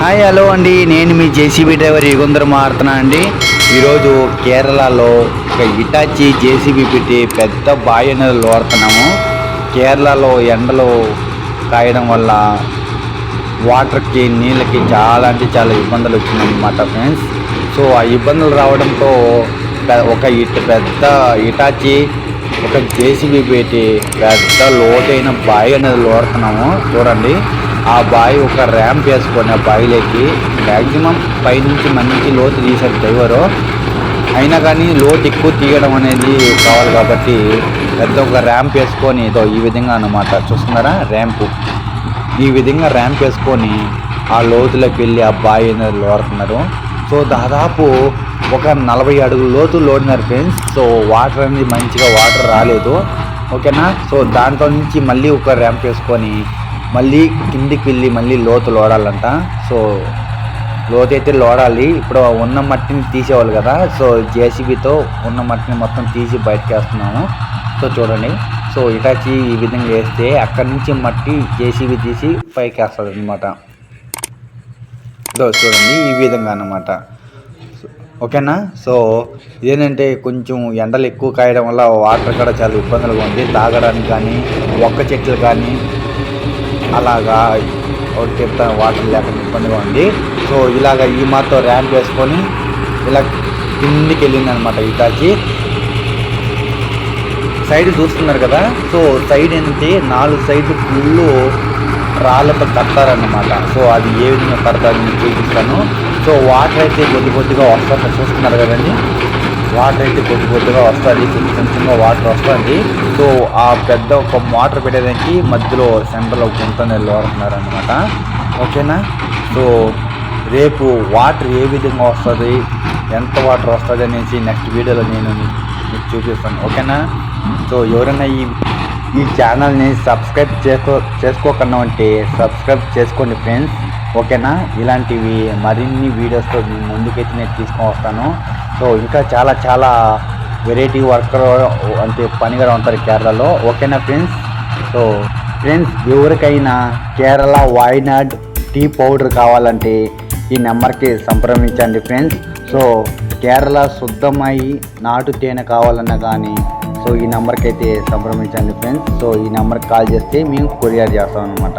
Hi hello అండి. నేను మీ జేసీబీ డ్రైవర్ యుగంధర్ మారుతున్నా అండి. ఈరోజు కేరళలో ఒక ఇటాచి జేసీబీ పెట్టి పెద్ద బావి అనేది లోడుతున్నాము కేరళలో ఎండలు కాయడం వల్ల వాటర్కి నీళ్ళకి చాలా అంటే చాలా ఇబ్బందులు వచ్చినాయన్నమాట ఫ్రెండ్స్. సో ఆ ఇబ్బందులు రావడంతో ఒక ఇటు పెద్ద ఇటాచి ఒక జేసీబీ పెట్టి పెద్ద లోతైన బావి అనేది లోడుతున్నాము. చూడండి. ఆ బావి ఒక ర్యాంప్ వేసుకొని ఆ బావిలోకి మ్యాక్సిమం పైనుంచి మంచి లోతు తీసారు డ్రైవరు. అయినా కానీ లోతు ఎక్కువ తీయడం అనేది కావాలి కాబట్టి పెద్ద ఒక ర్యాంప్ వేసుకొని ఇదో ఈ విధంగా అన్నమాట. చూస్తున్నారా? ర్యాంపు. ఈ విధంగా ర్యాంప్ వేసుకొని ఆ లోతులోకి వెళ్ళి ఆ బావి అనేది లోడుతున్నారు. సో దాదాపు ఒక నలభై అడుగుల లోతు లోడినారు ఫ్రెండ్స్. సో వాటర్ అనేది మంచిగా వాటర్ రాలేదు. ఓకేనా? సో దాంట్లో నుంచి మళ్ళీ ఒక ర్యాంప్ వేసుకొని మళ్ళీ కిందికి వెళ్ళి మళ్ళీ లోతు లోడాలంట. సో లోతు అయితే లోడాలి. ఇప్పుడు ఉన్న మట్టిని తీసేవాళ్ళు కదా. సో జేసీబీతో ఉన్న మట్టిని మొత్తం తీసి బయటకు వేస్తున్నాము సో చూడండి. సో ఇటాచి ఈ విధంగా వేస్తే అక్కడి నుంచి మట్టి జేసీబీ తీసి పైకి వేస్తుంది అనమాట చూడండి ఈ విధంగా అన్నమాట. ఓకేనా? సో ఏంటంటే కొంచెం ఎండలు ఎక్కువ కాయడం వల్ల వాటర్ కూడా చాలా ఇబ్బందులుగా ఉంది. తాగడానికి కానీ ఒక్క చెట్లు కానీ అలాగా ఒకటి చెప్తాను వాటర్ లేకుండా ఇబ్బందిగా ఉంది. సో ఇలాగ ఈ మాతో ర్యాంప్ వేసుకొని ఇలా కిందికి వెళ్ళింది అనమాట ఇటాచి సైడ్ చూస్తున్నారు కదా? సో సైడ్ ఏంటంటే నాలుగు సైడ్లు ఫుల్ రాళ్ళతో కడతారనమాట సో అది ఏ విధంగా కడతారని మీకు చూపిస్తాను. సో వాటర్ అయితే కొద్ది కొద్దిగా వస్తుంది చూస్తున్నారు కదండి? వాటర్ అయితే కొద్ది కొద్దిగా వస్తుంది కొంచెం కొంచెంగా వాటర్ వస్తుంది. సో ఆ పెద్ద ఒక వాటర్ పెట్టేదానికి మధ్యలో సెంటర్లో గుంతనే లోడుతున్నారనమాట ఓకేనా? సో రేపు వాటర్ ఏ విధంగా వస్తుంది ఎంత వాటర్ వస్తుంది అనేసి నెక్స్ట్ వీడియోలో నేను మీకు చూపిస్తాను. ఓకేనా? సో ఎవరైనా ఈ ఈ ఛానల్ని సబ్స్క్రైబ్ చేసుకో చేసుకోకుండా ఉంటే సబ్స్క్రైబ్ చేసుకోండి ఫ్రెండ్స్. ఓకేనా? ఇలాంటివి మరిన్ని వీడియోస్తో ముందుకైతే నేను తీసుకొని వస్తాను. సో ఇంకా చాలా చాలా వెరైటీ వర్కర్ అంటే పనిగా ఉంటారు కేరళలో. ఓకేనా ఫ్రెండ్స్? సో ఫ్రెండ్స్ ఎవరికైనా కేరళ వాయినాడ్ టీ పౌడర్ కావాలంటే ఈ నెంబర్కి సంప్రదించండి ఫ్రెండ్స్. సో కేరళ శుద్ధమై నాటు తేనె కావాలన్నా కానీ సో ఈ నెంబర్కి అయితే సంప్రదించండి ఫ్రెండ్స్. సో ఈ నెంబర్కి కాల్ చేస్తే మేము కొరియర్ చేస్తాం అనమాట